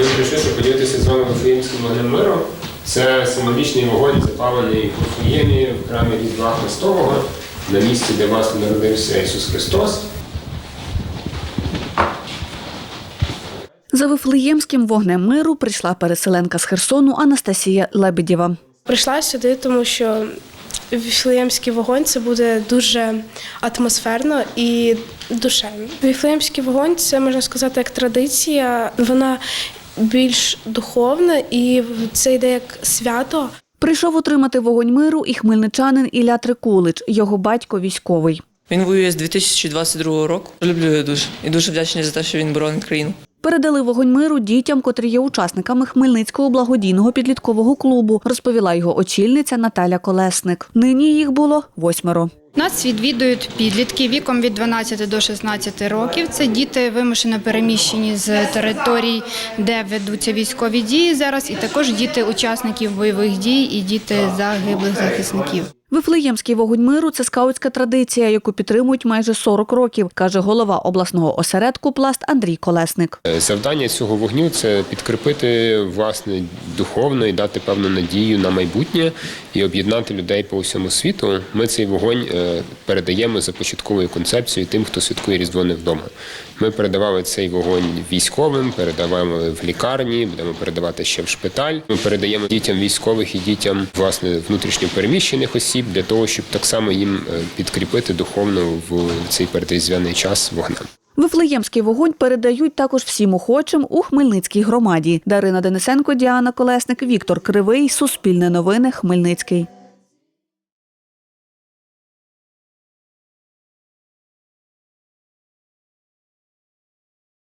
Ми прийшли, щоб поділитися з вами Вифлеємським вогнем миру. Це символічний вогонь, запалений у Вифлеємі в храмі Різдва Христового, на місці, де власне народився Ісус Христос. За Вифлеємським вогнем миру прийшла переселенка з Херсону Анастасія Лебедєва. Прийшла сюди, тому що Віфлеємський вогонь це буде дуже атмосферно і душевно. Віфлеємський вогонь це можна сказати як традиція. Вона більш духовна і це йде як свято. Прийшов отримати вогонь миру і хмельничанин Ілля Трикулич, його батько військовий. Він воює з 2022 року. Люблю його дуже і дуже вдячний за те, що він боронить країну. Передали вогонь миру дітям, котрі є учасниками Хмельницького благодійного підліткового клубу, розповіла його очільниця Наталя Колесник. Нині їх було восьмеро. Нас відвідують підлітки віком від 12 до 16 років. Це діти вимушено переміщені з територій, де ведуться військові дії зараз, і також діти учасників бойових дій і діти загиблих захисників. Вифлеємський вогонь миру це скаутська традиція, яку підтримують майже 40 років, каже голова обласного осередку пласт Андрій Колесник. Е, Завдання цього вогню це підкріпити власне духовно і дати певну надію на майбутнє і об'єднати людей по всьому світу. Ми цей вогонь е, передаємо за початковою концепцією тим, хто святкує Різдво не вдома. Ми передавали цей вогонь військовим, передавали в лікарні, будемо передавати ще в шпиталь. Ми передаємо дітям військових і дітям власне внутрішньо переміщених осіб для того, щоб так само їм е, підкріпити духовно в цей передріздвяний час вогнем. Вифлеємський вогонь передають також всім охочим у Хмельницькій громаді. Дарина Денисенко, Діана Колесник, Віктор Кривий, Суспільне новини, Хмельницький.